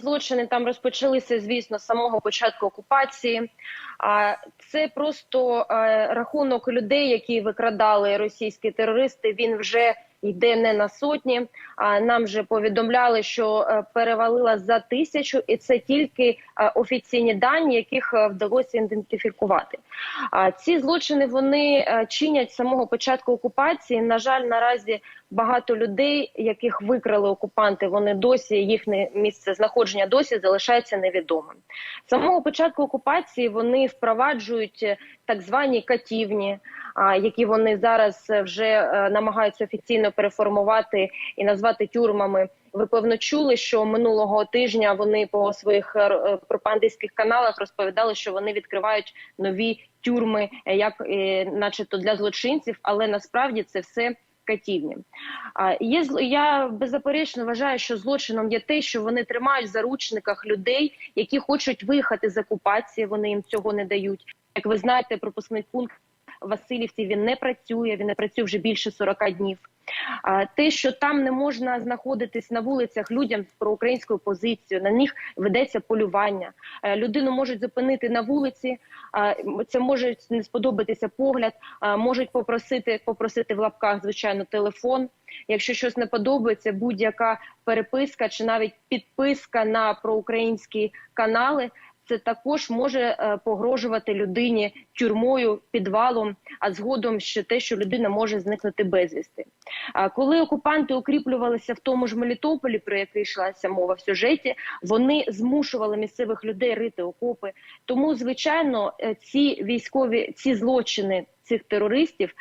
Злочини там розпочалися, звісно, з самого початку окупації. А це просто е, рахунок людей, які викрадали російські терористи. Він вже йде не на сотні. А нам вже повідомляли, що е, перевалила за тисячу, і це тільки е, офіційні дані, яких е, вдалося ідентифікувати. А ці злочини вони чинять з самого початку окупації. На жаль, наразі багато людей, яких викрали окупанти, вони досі їхнє місце знаходження досі залишається невідомим. З самого початку окупації вони впроваджують так звані катівні, які вони зараз е, вже е, намагаються офіційно переформувати і назвати тюрмами. Ви певно чули, що минулого тижня вони по своїх е, пропагандистських каналах розповідали, що вони відкривають нові тюрми, як начебто для злочинців, але насправді це все катівні. Є я беззаперечно вважаю, що злочином є те, що вони тримають в заручниках людей, які хочуть виїхати з окупації. Вони їм цього не дають. Як ви знаєте, пропускний пункт Васильівці він не працює. Він не працює вже більше 40 днів. Те, що там не можна знаходитись на вулицях людям з проукраїнською позицією, на них ведеться полювання. Е, Людину можуть зупинити на вулиці. Це може не сподобатися погляд, можуть попросити попросити в лапках, звичайно, телефон. Якщо щось не подобається, будь-яка переписка чи навіть підписка на проукраїнські канали. Це також може е, погрожувати людині тюрмою, підвалом, а згодом ще те, що людина може зникнути безвісти. Коли окупанти укріплювалися в тому ж Мелітополі, про який йшлася мова в сюжеті, вони змушували місцевих людей рити окопи. Тому, звичайно, е, ці військові ці злочини цих терористів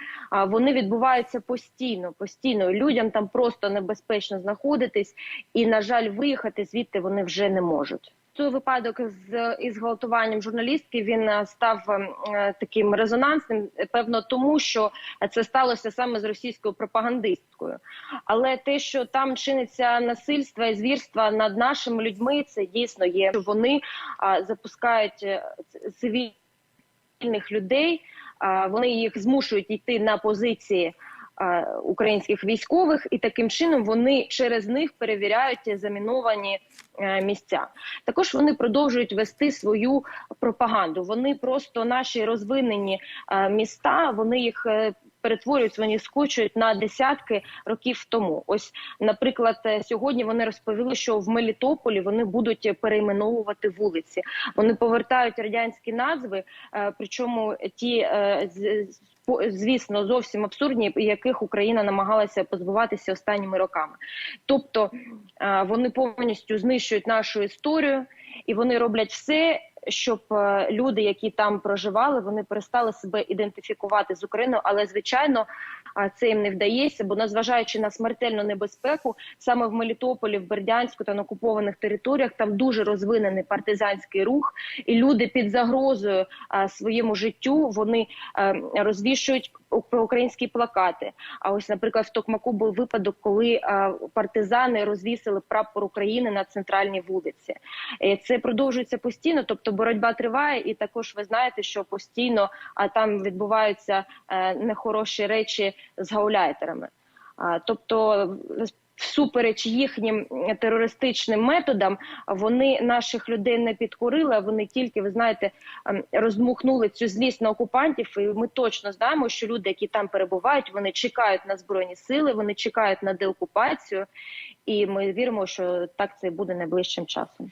вони відбуваються постійно. Постійно людям там просто небезпечно знаходитись, і на жаль, виїхати звідти вони вже не можуть. Той випадок з із гвалтуванням журналістки він е, став е, таким резонансним, е, певно, тому що це сталося саме з російською пропагандисткою. Але те, що там чиниться насильство і звірства над нашими людьми, це дійсно є. Вони запускають цивільних людей, вони їх змушують йти на позиції. Українських військових і таким чином вони через них перевіряють заміновані е, місця. Також вони продовжують вести свою пропаганду. Вони просто наші розвинені е, міста, вони їх е, перетворюють, вони скочують на десятки років тому. Ось, наприклад, е, сьогодні вони розповіли, що в Мелітополі вони будуть перейменовувати вулиці. Вони повертають радянські назви, е, причому ті е, звісно зовсім абсурдні, яких Україна намагалася позбуватися останніми роками. Тобто вони повністю знищують нашу історію, і вони роблять все, щоб е, люди, які там проживали, вони перестали себе ідентифікувати з Україною. Але звичайно, це їм не вдається, бо незважаючи на смертельну небезпеку, саме в Мелітополі, в Бердянську та на окупованих територіях там дуже розвинений партизанський рух, і люди під загрозою своєму життю вони е, розвішують проукраїнські плакати. А ось, наприклад, в Токмаку був випадок, коли партизани розвісили прапор України на центральній вулиці. Е, Це продовжується постійно, тобто боротьба триває, і також ви знаєте, що постійно там відбуваються е, нехороші речі з гауляйтерами. Тобто, всупереч їхнім терористичним методам, вони наших людей не підкорили. Вони тільки ви знаєте ем, роздмухнули цю злість на окупантів. І ми точно знаємо, що люди, які там перебувають, вони чекають на збройні сили, вони чекають на деокупацію, і ми віримо, що так це буде найближчим часом.